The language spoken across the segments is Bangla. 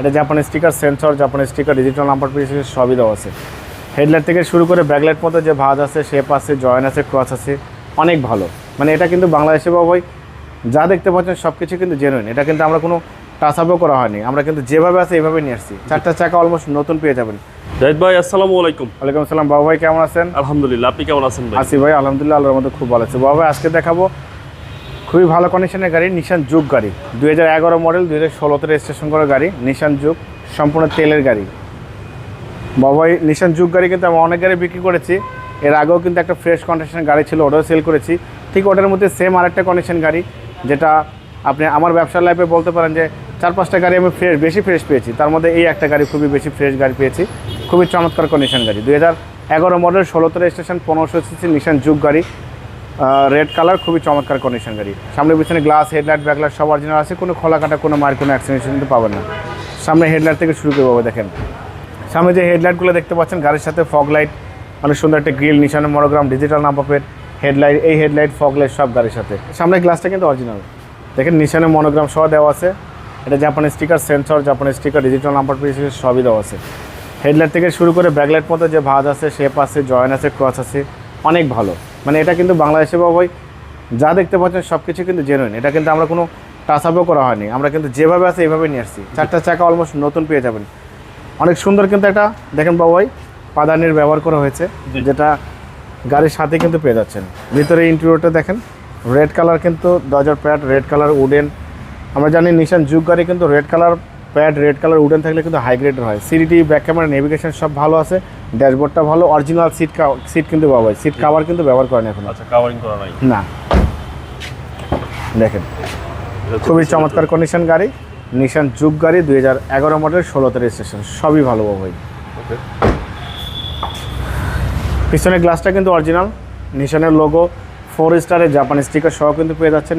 এটা জাপানের স্টিকার সেন্সর জাপানের স্টিকার ডিজিটাল নাম্বার পিস সবই দেওয়া আছে। হেডলাইট থেকে শুরু করে ব্যাকলাইট মতো যে ভাঁজ আছে শেপ আছে জয়েন আছে ক্রস আছে অনেক ভালো। মানে এটা কিন্তু বাংলাদেশে বা ভাই যা দেখতে পাচ্ছেন সব কিছু কিন্তু জেনুইন এটা কিন্তু আমরা কোনো টাচ আপও করা হয়নি। আমরা কিন্তু যেভাবে আছে এইভাবে নিয়ে আসছি। চারটা চাকা অলমোস্ট নতুন পেয়ে যাবেন। জাহিদ ভাই আসসালামু আলাইকুম। ওয়ালাইকুম আসসালাম। বাবু ভাই কেমন আছেন? আলহামদুলিল্লাহ আপনি কেমন আছেন ভাই? আসি ভাই আলহামদুলিল্লাহ আল্লাহর মধ্যে খুব ভালো আছে। বাবা ভাই আজকে দেখাবো খুবই ভালো কন্ডিশনের গাড়ি নিশান যুগ গাড়ি। দুই হাজার মডেল দুই হাজার ষোলোতে রেজিস্ট্রেশন করা গাড়ি নিশান যুগ সম্পূর্ণ তেলের গাড়ি। বাবাই নিশান যুগ গাড়ি কিন্তু আমি অনেক গাড়ি বিক্রি করেছি। এর আগেও কিন্তু একটা ফ্রেশ কন্ডিশনের গাড়ি ছিল, ওটাও সেল করেছি। ঠিক ওটার মধ্যে সেম আরেকটা কন্ডিশন গাড়ি, যেটা আপনি আমার ব্যবসার লাইফে বলতে পারেন যে, চার পাঁচটা গাড়ি আমি ফ্রেশ বেশি ফ্রেশ পেয়েছি। তার মধ্যে এই একটা গাড়ি খুবই বেশি ফ্রেশ গাড়ি পেয়েছি। খুবই চমৎকার কন্ডিশন গাড়ি। দুই হাজার এগারো মডেল ষোলোতে রেজিস্ট্রেশন পনেরোশো সিসি নিশান যুগ গাড়ি। রেড কালার খুবই চমৎকার কন্ডিশন গাড়ি। সামনে পিছনে গ্লাস হেডলাইট ব্যাকলাইট সব অরিজিনাল আছে। কোনো খোলা কাটা, কোনো মার, কোনো অ্যাক্সিডেন্ট কিন্তু পাবেন না। সামনে হেডলাইট থেকে শুরু করব দেখেন। সামনে যে হেডলাইটগুলো দেখতে পাচ্ছেন, গাড়ির সাথে ফগ লাইট অনেক সুন্দর একটা গ্রিল নিশানের মনোগ্রাম ডিজিটাল প্লেট হেডলাইট এই হেডলাইট ফগ লাইট সব গাড়ির সাথে। সামনে গ্লাসটা কিন্তু অরিজিনাল দেখেন নিশানের মনোগ্রাম সহ দেওয়া আছে। এটা জাপানের স্টিকার সেন্সর জাপানের স্টিকার ডিজিটাল নাম্বার প্লেট সবই দেওয়া আছে। হেডলাইট থেকে শুরু করে ব্যাকলাইট মতো যে ভাঁজ আছে শেপ আছে জয়েন আছে ক্রস আছে, অনেক ভালো। মানে এটা কিন্তু বাংলাদেশে বা ভাই যা দেখতে পাচ্ছেন সব কিছু কিন্তু জেনুইন এটা কিন্তু আমরা কোনো টাচ আপও করা হয়নি। আমরা কিন্তু যেভাবে আছে এইভাবে নিয়ে আসছি। চারটা চাকা অলমোস্ট নতুন পেয়ে যাবেন। অনেক সুন্দর কিন্তু একটা, দেখেন বাবু ভাই পাদানির ব্যবহার করা হয়েছে, যেটা গাড়ির সাথে কিন্তু পেয়ে যাচ্ছেন। ভিতরে ইন্টেরিয়রটা দেখেন রেড কালার কিন্তু, দরজার প্যাড রেড কালার উডেন আমরা জানি নিশান যুগ গাড়ি কিন্তু red colour pad red colour wooden থাকলে কিন্তু হাই গ্রেডের হয়। সিডিটি ব্যাক ক্যামেরা নেভিগেশন সব ভালো আছে। ড্যাশবোর্ডটা ভালো অরিজিনাল সিট সিট কিন্তু বাবু সিট কাভার কিন্তু ব্যবহার করেন এখন। আচ্ছা কাভারিং করা নাই। না। দেখেন খুবই চমৎকার কন্ডিশন গাড়ি নিশান যুগ গাড়ি দুই হাজার এগারো মডেল ষোলোতে রেজিস্ট্রেশন সবই ভালো বাবু ভাই। ওকে পিছনের গ্লাসটা কিন্তু অরিজিনাল নিশানের লোগো ফোর স্টারের জাপানি স্টিকার সহ কিন্তু পেয়ে যাচ্ছেন।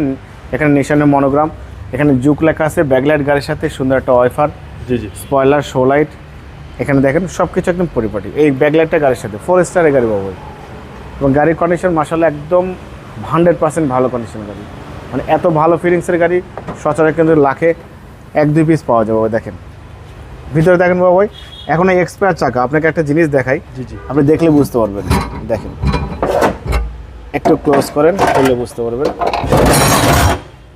এখানে নিশানের মনোগ্রাম এখানে জুক লেখা আছে ব্যাকলাইট গাড়ির সাথে সুন্দর একটা ওয়াইফার জি জি। Spoiler show light. এখানে দেখেন সব কিছু একদম পরিপাটি। এই ব্যাকলাইটটা গাড়ির সাথে ফোর স্টারের গাড়ি বাবু। এবং গাড়ির কন্ডিশন মাসাল্লাহ একদম হান্ড্রেড পার্সেন্ট ভালো কন্ডিশন গাড়ি। মানে এত ভালো ফিলিংসের গাড়ি সচরাচর কিন্তু লাখে এক দুই পিস পাওয়া যাবে দেখেন। ভিতরে দেখেন বাবু এখন এই এক্সপায়ার চাকা আপনাকে একটা জিনিস দেখাই। জি জি। আপনি দেখলে বুঝতে পারবেন দেখেন। একটু ক্লোজ করেন করলে বুঝতে পারবেন।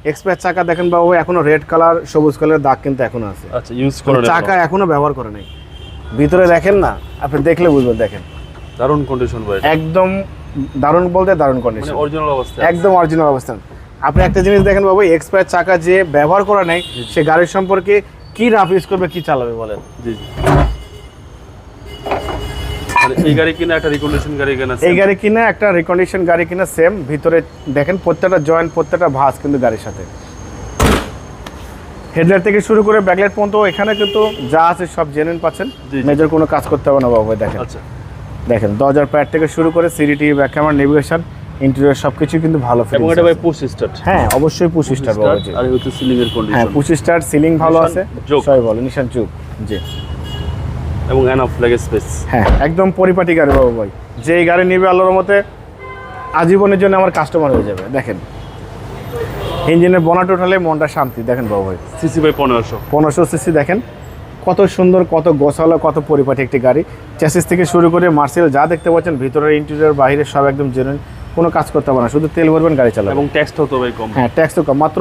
এক্সপায়ার চাকা দেখেন বাবু এখনও রেড কালার সবুজ কালারের দাগ কিন্তু এখনও আছে। আচ্ছা ইউজ করে চাকা এখনও ব্যবহার করে নাই। ভিতরে দেখেন না আপনি দেখলে বুঝবেন দেখেন। দারুণ কন্ডিশন ভাই একদম দারুণ বলতে দারুণ মানে কন্ডিশন অরিজিনাল অবস্থা একদম অরিজিনাল অবস্থান আপনি একটা জিনিস দেখেন বাবু এক্সপায়ার চাকা যে ব্যবহার করা নাই সে গাড়ির সম্পর্কে কি রাফ ইউজ করবে কি চালাবে বলেন? জি জি। মানে এই গাড়ি কিনা একটা রিকন্ডিশন গাড়ি কেনা এই গাড়ি কিনা একটা রিকন্ডিশন গাড়ি কিনা সেম ভিতরে দেখেন প্রত্যেকটা জয়েন্ট প্রত্যেকটা ভাঁজ কিন্তু গাড়ির সাথে। হেডলাইট থেকে শুরু করে ব্যাকলাইট পর্যন্ত এখানে কিন্তু যা আছে সব জেনুইন পাচ্ছেন। মেজর কোনো কাজ করতে হবে না বাবু দেখেন। আচ্ছা। দেখেন দরজার প্যাড থেকে শুরু করে CDT back camera navigation interior সব কিছু কিন্তু ভালো এবং এটা ভাই। পুশ স্টার্ট হ্যাঁ অবশ্যই পুশ স্টার বাবু। আর হচ্ছে সিলিং এর হ্যাঁ পুশ স্টার সিলিং ভালো আছে। সবাই বলো নিশান যুগ জি। এবং এনাফ লেগ স্পেস হ্যাঁ একদম পরিপাটি গাড়ি বাবু ভাই। যে এই গাড়ি নিবে আল্লাহর মতে আজীবনের জন্য আমার কাস্টমার হয়ে যাবে। দেখেন ইঞ্জিনের বনাট উঠালে মনটা শান্তি। দেখেন বাবু ভাই সিসি ভাই পনেরোশো। পনেরোশো সিসি দেখেন কত সুন্দর কত গোছালো কত পরিপাটি একটি গাড়ি। চ্যাসিস থেকে শুরু করে মার্সেল যা দেখতে পাচ্ছেন ভিতরের ইন্টেরিয়র বাইরে সব একদম জেনুইন কোনো কাজ করতে হবে না। শুধু তেল ভরবেন গাড়ি চালাবেন। এবং ট্যাক্স তো ভাই কম। হ্যাঁ ট্যাক্স তো কম। মাত্র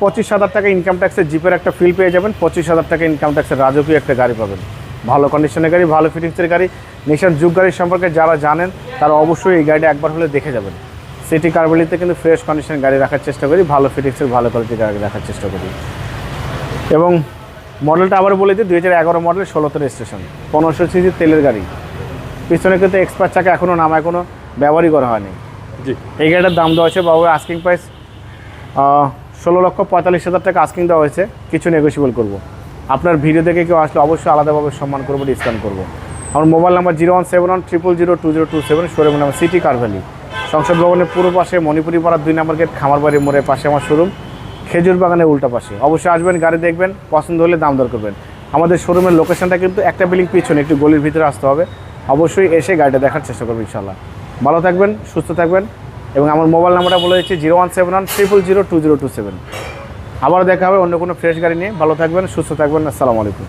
পঁচিশ হাজার টাকা ইনকাম ট্যাক্সের জিপের একটা ফিল পেয়ে যাবেন। পঁচিশ হাজার টাকা ইনকাম ট্যাক্সের রাজকীয় একটা গাড়ি পাবেন। ভালো কন্ডিশনের গাড়ি ভালো ফিটিংসের গাড়ি নিশান যুগ গাড়ির সম্পর্কে যারা জানেন তারা অবশ্যই এই গাড়িটা একবার হলে দেখে যাবেন। সিটি কারবালিতে কিন্তু ফ্রেশ কন্ডিশন গাড়ি রাখার চেষ্টা করি ভালো ফিটিংসের ভালো কোয়ালিটির গাড়ি রাখার চেষ্টা করি। এবং মডেলটা আবার বলে দিই দুই হাজার এগারো মডেল ষোলোতে রেজিস্ট্রেশন পনেরোশো সিসি তেলের গাড়ি। পিছনে কিন্তু এক্সপার্ট চাকা এখনও নামায় কোনো ব্যবহারই করা হয়নি। জি। এই গাড়িটার দাম দেওয়া হয়েছে বাবু আস্কিং প্রাইস ষোলো লক্ষ পঁয়তাল্লিশ হাজার টাকা আস্কিং দেওয়া হয়েছে। কিছু নেগোসিয়েবল করব। আপনার ভিডিও দেখে কেউ আসলে অবশ্যই আলাদাভাবে সম্মান করব ডিসকাউন্ট করব। আমার mobile number zero one seven one triple zero two zero two seven showroom number city Car Valley সংসদ ভবনের পূর্ব পাশে মণিপুরি পাড়ার দুই নম্বর গেট খামারবাড়ি মোড়ের পাশে আমার শোরুম খেজুর বাগানের উল্টা পাশে। অবশ্যই আসবেন, গাড়ি দেখবেন, পছন্দ হলে দাম দর করবেন। আমাদের শোরুমের লোকেশনটা কিন্তু একটা বিল্ডিং পিছনে, একটু গলির ভিতরে আসতে হবে। অবশ্যই এসে গাড়িটা দেখার চেষ্টা করবেন ইনশাল্লাহ ভালো থাকবেন, সুস্থ থাকবেন এবং আমার মোবাইল নাম্বারটা বলে দিচ্ছি zero one seven one triple zero two zero two seven. আবার দেখা হবে অন্য কোনো ফ্রেশ গাড়ি নিয়ে। ভালো থাকবেন সুস্থ থাকবেন আসসালামু আলাইকুম।